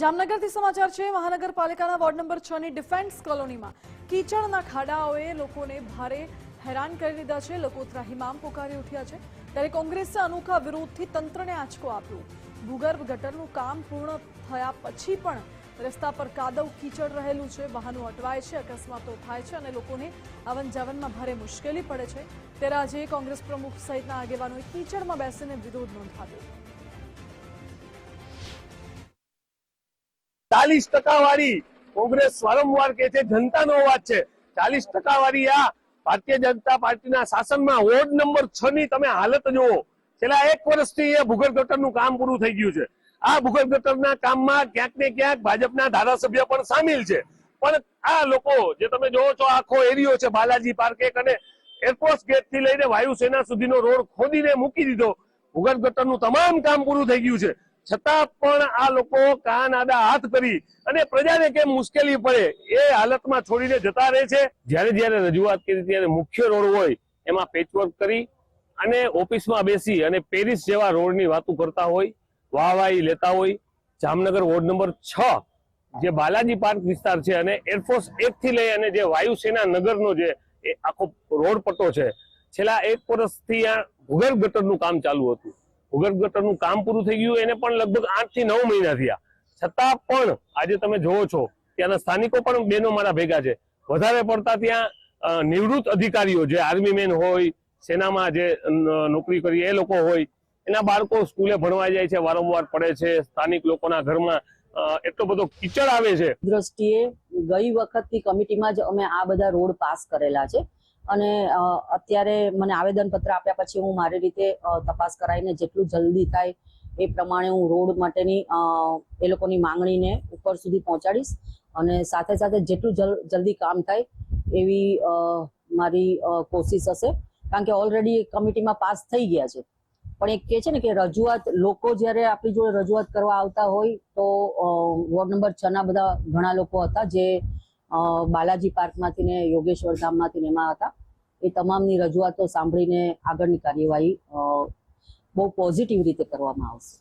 જામનગરથી સમાચાર છે, મહાનગરપાલિકાના વોર્ડ નંબર છ ની ડિફેન્સ કોલોનીમાં કીચડના ખાડાઓએ લોકોને ભારે હેરાન કરી દીધા છે. લોકો ત્રાહિમામ પોકારી ઉઠ્યા છે. ત્યારે કોંગ્રેસે અનોખા વિરોધથી તંત્રને આંચકો આપ્યો. ભૂગર્ભ ગટરનું કામ પૂર્ણ થયા પછી પણ રસ્તા પર કાદવ કીચડ રહેલું છે. વાહનો અટવાય છે, અકસ્માતો થાય છે અને લોકોને આવન જાવનમાં ભારે મુશ્કેલી પડે છે. ત્યારે આજે કોંગ્રેસ પ્રમુખ સહિતના આગેવાનોએ કીચડમાં બેસીને વિરોધ નોંધાવ્યો. ચાલીસ ટકા વાળી કોંગ્રેસ વારંવાર કે છે, જનતાનો અવાજ છે. ચાલીસ ટકા વાળી આ ભારતીય જનતા પાર્ટીના શાસનમાં વોર્ડ નંબર છ ની તમે હાલત જુઓ. છેલ્લા એક વર્ષથી એ ભૂગર્ભ ગટરનું કામ પૂરું થઈ ગયું છે. આ ભૂગર્ભ ગટરના કામમાં ક્યાંક ને ક્યાંક ભાજપના ધારાસભ્ય પણ સામેલ છે. પણ આ લોકો, જે તમે જોવો છો, આખો એરિયો છે, બાલાજી પાર્ક એક અને એરફોર્સ ગેટથી લઈને વાયુસેના સુધીનો રોડ ખોદીને મૂકી દીધો. ભૂગર્ભ ગટરનું તમામ કામ પૂરું થઈ ગયું છે. છતાં પણ આ લોકો કાન આડા હાથ કરી અને પ્રજાને કેમ મુશ્કેલી પડે એ હાલતમાં છોડીને જતા રહે છે. જ્યારે જ્યારે રજૂઆત કરી ત્યારે મુખ્ય રોડ હોય એમાં પેચવર્ક કરી અને ઓફિસમાં બેસી અને પેરિસ જેવા રોડની વાતો કરતા હોય, વાહવાહી લેતા હોય, જામનગર વોર્ડ નંબર છ, જે બાલાજી પાર્ક વિસ્તાર છે અને એરફોર્સ એક થી લઈ અને જે વાયુસેના નગરનો જે આખો રોડ પટ્ટો છે, છેલ્લા એક વર્ષથી આ ભૂગર્ભ ગટરનું કામ ચાલુ હતું. ભૂગર્ભ ગટરનું કામ પૂરું થઈ ગયું, એને પણ લગભગ આઠથી નવ મહિના થયા. છતાં પણ આજે તમે જોવો છો ત્યાંના સ્થાનિકો પણ બેનો મારા ભેગા છે. વધારે પડતા ત્યાં નિવૃત્ત અધિકારીઓ જે આર્મી મેન હોય, સેનામાં જે નોકરી કરી એ લોકો હોય, એના બાળકો સ્કૂલે ભણવા જાય છે, વારંવાર પડે છે, સ્થાનિક લોકોના ઘરમાં એટલો બધો કીચડ આવે છે. દ્રષ્ટિએ ગઈ વખતની કમિટીમાં જ અમે આ બધા રોડ પાસ કરેલા છે. અને અત્યારે મને આવેદન પત્ર આપ્યા પછી હું મારી રીતે તપાસ કરાવીને જેટલું જલ્દી થાય એ પ્રમાણે હું રોડ માટેની એ લોકોની માંગણીને ઉપર સુધી પહોંચાડીશ અને સાથે સાથે જેટલું જલ- જલ્દી કામ થાય એવી મારી કોશિશ હશે. કારણ કે ઓલરેડી કમિટીમાં પાસ થઈ ગયા છે. પણ એક કે છે ને કે રજૂઆત, લોકો જ્યારે આપણી જોડે રજૂઆત કરવા આવતા હોય તો વોર્ડ નંબર છ ના બધા ઘણા લોકો હતા જે બાલાજી પાર્કમાંથી ને યોગેશ્વર ધામમાંથી એમાં હતા. એ તમામની રજૂઆતો સાંભળીને આગળની કાર્યવાહી બહુ પોઝિટિવ રીતે કરવામાં આવશે.